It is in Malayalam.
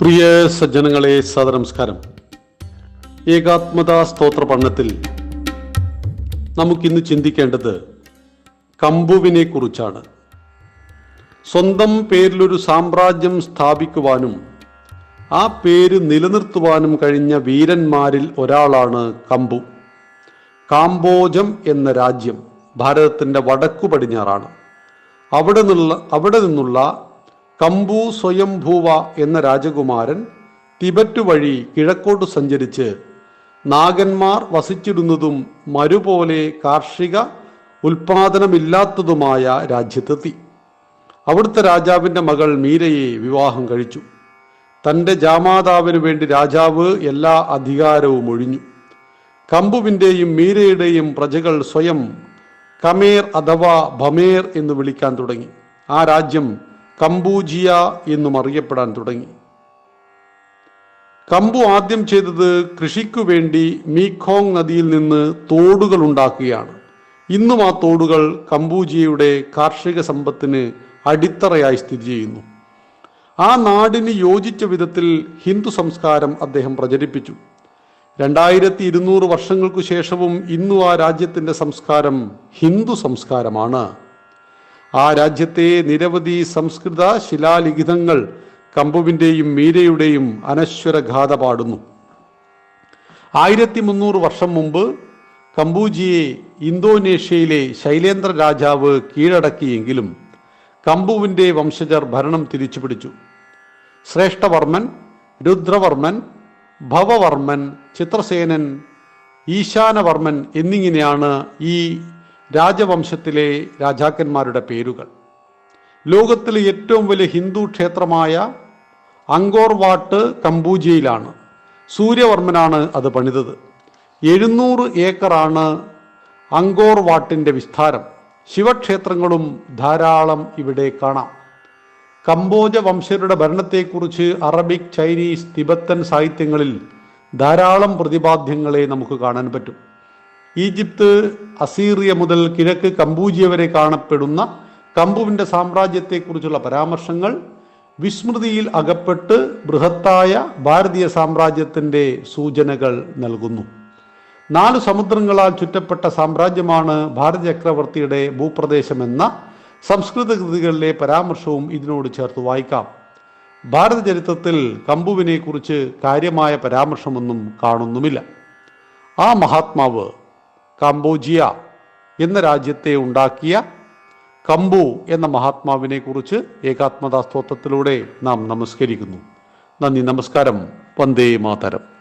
പ്രിയ സജ്ജനങ്ങളെ സദനമസ്കാരം ഏകാത്മതാ സ്തോത്ര പഠനത്തിൽ നമുക്കിന്ന് ചിന്തിക്കേണ്ടത് കമ്പുവിനെ കുറിച്ചാണ് സ്വന്തം പേരിലൊരു സാമ്രാജ്യം സ്ഥാപിക്കുവാനും ആ പേര് നിലനിർത്തുവാനും കഴിഞ്ഞ വീരന്മാരിൽ ഒരാളാണ് കമ്പു. കാംബോജം എന്ന രാജ്യം ഭാരതത്തിന്റെ വടക്കു പടിഞ്ഞാറാണ് അവിടെ നിന്നുള്ള അവിടെ നിന്നുള്ള കമ്പു സ്വയംഭൂവ എന്ന രാജകുമാരൻ തിബറ്റ് വഴി കിഴക്കോട്ട് സഞ്ചരിച്ച് നാഗന്മാർ വസിച്ചിരുന്നതും മരുപോലെ കാർഷിക ഉൽപാദനമില്ലാത്തതുമായ രാജ്യത്തെത്തി. അവിടുത്തെ രാജാവിന്റെ മകൾ മീരയെ വിവാഹം കഴിച്ചു. തന്റെ ജാമാതാവിനു വേണ്ടി രാജാവ് എല്ലാ അധികാരവും ഒഴിഞ്ഞു. കമ്പുവിന്റെയും മീരയുടെയും പ്രജകൾ സ്വയം കമേർ അഥവാ ഭമേർ എന്ന് വിളിക്കാൻ തുടങ്ങി. ആ രാജ്യം കമ്പൂജിയ എന്നും അറിയപ്പെടാൻ തുടങ്ങി. കമ്പു ആദ്യം ചെയ്തത് കൃഷിക്കു വേണ്ടി മീഖോങ് നദിയിൽ നിന്ന് തോടുകൾ ഉണ്ടാക്കുകയാണ്. ഇന്നും ആ തോടുകൾ കമ്പൂജിയയുടെ കാർഷിക സമ്പത്തിന് അടിത്തറയായി സ്ഥിതി ചെയ്യുന്നു. ആ നാടിന് യോജിച്ച വിധത്തിൽ ഹിന്ദു സംസ്കാരം അദ്ദേഹം പ്രചരിപ്പിച്ചു. രണ്ടായിരത്തി ഇരുന്നൂറ് വർഷങ്ങൾക്കു ശേഷവും ഇന്നും ആ രാജ്യത്തിന്റെ സംസ്കാരം ഹിന്ദു സംസ്കാരമാണ്. ആ രാജ്യത്തെ നിരവധി സംസ്കൃത ശിലാലിഖിതങ്ങൾ കമ്പുവിന്റെയും മീരയുടെയും അനശ്വര ഗാഥ പാടുന്നു. ആയിരത്തി മുന്നൂറ് വർഷം മുമ്പ് കമ്പൂജിയെ ഇന്തോനേഷ്യയിലെ ശൈലേന്ദ്ര രാജാവ് കീഴടക്കിയെങ്കിലും കമ്പുവിന്റെ വംശജർ ഭരണം തിരിച്ചുപിടിച്ചു. ശ്രേഷ്ഠവർമ്മൻ രുദ്രവർമ്മൻ ഭവവർമ്മൻ ചിത്രസേനൻ ഈശാനവർമ്മൻ എന്നിങ്ങനെയാണ് ഈ രാജവംശത്തിലെ രാജാക്കന്മാരുടെ പേരുകൾ. ലോകത്തിലെ ഏറ്റവും വലിയ ഹിന്ദു ക്ഷേത്രമായ അങ്കോർ വാട്ട് സൂര്യവർമ്മനാണ് അത് പണിതത്. എഴുന്നൂറ് ഏക്കറാണ് അങ്കോർ വാട്ടിന്റെ വിസ്താരം. ശിവക്ഷേത്രങ്ങളും ധാരാളം ഇവിടെ കാണാം. കംബോജ വംശരുടെ ഭരണത്തെക്കുറിച്ച് അറബിക് ചൈനീസ് തിബത്തൻ സാഹിത്യങ്ങളിൽ ധാരാളം പ്രതിപാദ്യങ്ങളെ നമുക്ക് കാണാൻ പറ്റും. ഈജിപ്ത് അസീറിയ മുതൽ കിഴക്ക് കമ്പൂജിയ വരെ കാണപ്പെടുന്ന കമ്പുവിന്റെ സാമ്രാജ്യത്തെക്കുറിച്ചുള്ള പരാമർശങ്ങൾ വിസ്മൃതിയിൽ അകപ്പെട്ട് ബൃഹത്തായ ഭാരതീയ സാമ്രാജ്യത്തിന്റെ സൂചനകൾ നൽകുന്നു. നാല് സമുദ്രങ്ങളാൽ ചുറ്റപ്പെട്ട സാമ്രാജ്യമാണ് ഭാരത ചക്രവർത്തിയുടെ ഭൂപ്രദേശമെന്ന സംസ്കൃത കൃതികളിലെ പരാമർശവും ഇതിനോട് ചേർത്ത് വായിക്കാം. ഭാരത ചരിത്രത്തിൽ കമ്പുവിനെ കുറിച്ച് കാര്യമായ പരാമർശമൊന്നും കാണുന്നുമില്ല. ആ മഹാത്മാവ് കംബോജിയ എന്ന രാജ്യത്തെ ഉണ്ടാക്കിയ കമ്പു എന്ന മഹാത്മാവിനെ കുറിച്ച് ഏകാത്മതാ സ്തോത്രത്തിലൂടെ നാം നമസ്കരിക്കുന്നു. നന്ദി നമസ്കാരം. വന്ദേ മാതരം.